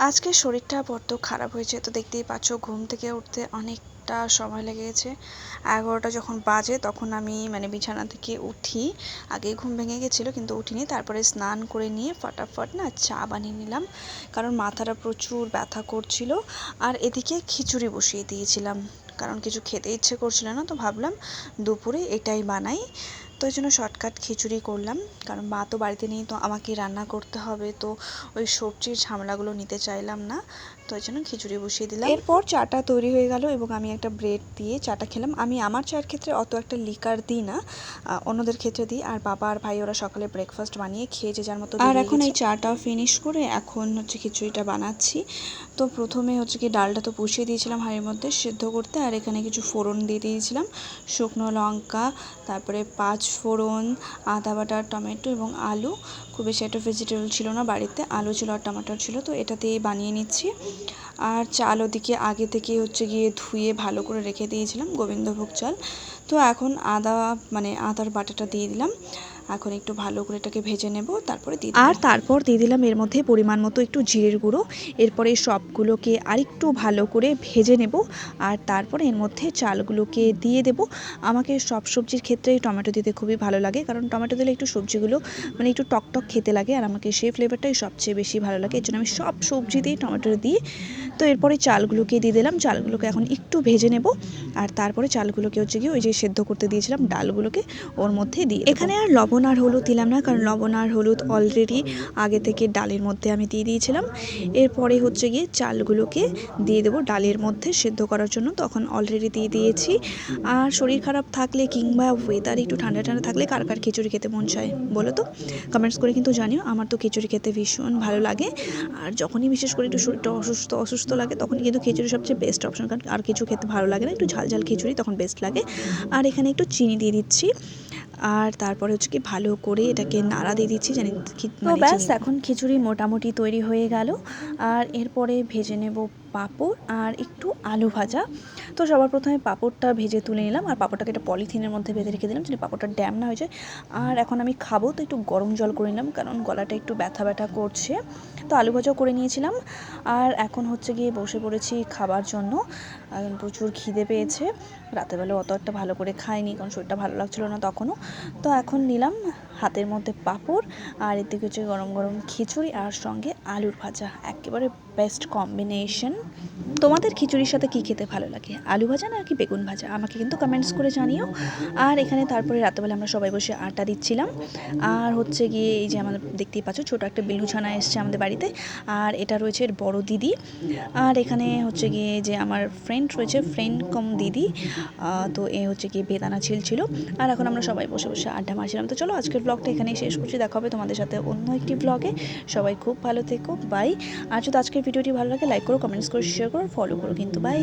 আজকে শরীরটা বড্ড খারাপ হয়েছে, তো দেখতেই পাচ্ছ ঘুম থেকে উঠতে অনেকটা সময় লেগে গেছে এগারোটা যখন বাজে তখন আমি মানে বিছানা থেকে উঠি। আগে ঘুম ভেঙে গেছিল কিন্তু উঠিনি, তারপরে স্নান করে নিয়ে ফটাফট না চা বানিয়ে নিলাম। কারণ মাথাটা প্রচুর ব্যথা করছিল আর এদিকে খিচুড়ি বসিয়ে দিয়েছিলাম। কারণ কিছু খেতে ইচ্ছে করছিল না, তো ভাবলাম দুপুরে এটাই বানাই। তো ওই জন্য শর্টকাট খিচুড়ি করলাম। কারণ মা তো বাড়িতে নেই, তো আমাকে রান্না করতে হবে, তো ওই সবজির ঝামেলাগুলো নিতে চাইলাম না। তো ওই জন্য খিচুড়ি বসিয়ে দিলাম। এরপর চাটা তৈরি হয়ে গেল এবং আমি একটা ব্রেড দিয়ে চাটা খেলাম। আমি আমার চায়ের ক্ষেত্রে অত একটা লিকার দিই না অন্যদের ক্ষেত্রে দিই। আর বাবা আর ভাই ওরা সকালে ব্রেকফাস্ট বানিয়ে খেয়ে যে যার মতো আর এখন এই চাটা ফিনিশ করে এখন হচ্ছে খিচুড়িটা বানাচ্ছি। তো প্রথমে হচ্ছে কি ডালটা তো বসিয়ে দিয়েছিলাম হাঁড়ির মধ্যে সেদ্ধ করতে। আর এখানে কিছু ফোড়ন দিয়ে দিয়েছিলাম। শুকনো লঙ্কা তারপরে পাঁচ ফোড়ন আদা বাটা টমেটো এবং আলু। খুব বেশি একটা ভেজিটেবল ছিল না বাড়িতে আলু ছিল আর টমেটো ছিল। তো এটা দিয়ে বানিয়ে নিচ্ছি। আর চাল ওদিকে আগে থেকে হচ্ছে গিয়ে ধুয়ে ভালো করে রেখে দিয়েছিলাম, গোবিন্দভোগ চাল। তো এখন আদা মানে আদার বাটাটা দিয়ে দিলাম। এখন একটু ভালো করে এটাকে ভেজে নেব তারপরে দিয়ে আর তারপর দিয়ে দিলাম এর মধ্যে পরিমাণ মতো একটু জিরের গুঁড়ো। এরপরে সবগুলোকে আরেকটু ভালো করে ভেজে নেব আর তারপরে এর মধ্যে চালগুলোকে দিয়ে দেব। আমাকে সব সবজির ক্ষেত্রেই টমেটো দিতে খুবই ভালো লাগে কারণ টমেটো দিলে একটু সবজিগুলো মানে একটু টকটক খেতে লাগে আর আমাকে সেই ফ্লেভারটাই সবচেয়ে বেশি ভালো লাগে। এর জন্য আমি সব সবজি সবজিতেই টমেটো দিই। তো এরপরে চালগুলোকে দিয়ে দিলাম চালগুলোকে এখন একটু ভেজে নেব আর তারপরে চালগুলোকে হচ্ছে গিয়ে ওই যে সেদ্ধ করতে দিয়েছিলাম ডালগুলোকে ওর মধ্যে দিয়ে এখানে আর লবণ আর হলুদ দিলাম না, কারণ লবণ আর হলুদ অলরেডি আগে থেকে ডালের মধ্যে আমি দিয়ে দিয়েছিলাম। এরপরে হচ্ছে গিয়ে চালগুলোকে দিয়ে দেবো ডালের মধ্যে সেদ্ধ করার জন্য, তখন অলরেডি দিয়ে দিয়েছি। আর শরীর খারাপ থাকলে কিংবা ওয়েদার একটু ঠান্ডা ঠান্ডা থাকলে কার কার খিচুড়ি খেতে মন চায় বলো তো? কমেন্টস করে কিন্তু জানিও, আমার তো খিচুড়ি খেতে ভীষণ ভালো লাগে। আর যখনই বিশেষ করে একটু শরীরটা অসুস্থ অসুস্থ লাগে, তখন কিন্তু খিচুড়ি সবচেয়ে বেস্ট অপশন কারণ আর কিছু খেতে ভালো লাগে না। একটু ঝাল ঝাল খিচুড়ি তখন বেস্ট লাগে। আর এখানে একটু চিনি দিয়ে দিচ্ছি। আর তারপরে হচ্ছে কি ভালো করে এটাকে নাড়া দিয়ে দিচ্ছি জানি তো ব্যাস এখন খিচুড়ি মোটামুটি তৈরি হয়ে গেল। আর এরপরে ভেজে নেব পাঁপড় আর একটু আলু ভাজা। তো সবার প্রথমে পাঁপড়টা ভেজে তুলে নিলাম আর পাঁপড়টাকে একটা পলিথিনের মধ্যে বেঁধে রেখে দিলাম, যদি পাঁপড়টা ড্যাম না হয়ে যায়। আর এখন আমি খাব, তো একটু গরম জল করে নিলাম, কারণ গলাটা একটু ব্যথা ব্যথা করছে। তো আলু ভাজাও করে নিয়েছিলাম। আর এখন হচ্ছে গিয়ে বসে পড়েছি খাবার জন্য। প্রচুর খিদে পেয়েছে। রাতেরবেলা অত একটা ভালো করে খাইনি, কারণ শরীরটা ভালো লাগছিল না তখনও। তো এখন নিলাম হাতের মধ্যে পাঁপড় আর এদিকে হচ্ছে গরম গরম খিচুড়ি আর সঙ্গে আলুর ভাজা। একেবারে বেস্ট কম্বিনেশন তোমাদের খিচুড়ির সাথে কি খেতে ভালো লাগে? আলু ভাজা না কি বেগুন ভাজা? আমাকে কিন্তু কমেন্টস করে জানিও। আর এখানে তারপরে রাতেবেলা আমরা সবাই বসে আড্ডা দিচ্ছিলাম। আর হচ্ছে গিয়ে এই যে আমাদের দেখতেই পাচ্ছ, ছোটো একটা বেলু ছানা এসছে আমাদের বাড়িতে। আর এটা রয়েছে বড় দিদি। আর এখানে হচ্ছে গিয়ে যে আমার ফ্রেন্ড রয়েছে ফ্রেন্ড কম দিদি। তো এ হচ্ছে গিয়ে বেদানা ছিল ছিল আর এখন আমরা সবাই বসে বসে আড্ডা মারছিলাম। তো চলো আজকের ব্লগটা এখানেই শেষ করছি। দেখা হবে তোমাদের সাথে অন্য একটি ব্লগে সবাই খুব ভালো থেকো। বাই আর যদি আজকের ভিডিওটি ভালো লাগে লাইক করো কমেন্টস করো শেয়ার করো ফলো করো কিন্তু বাই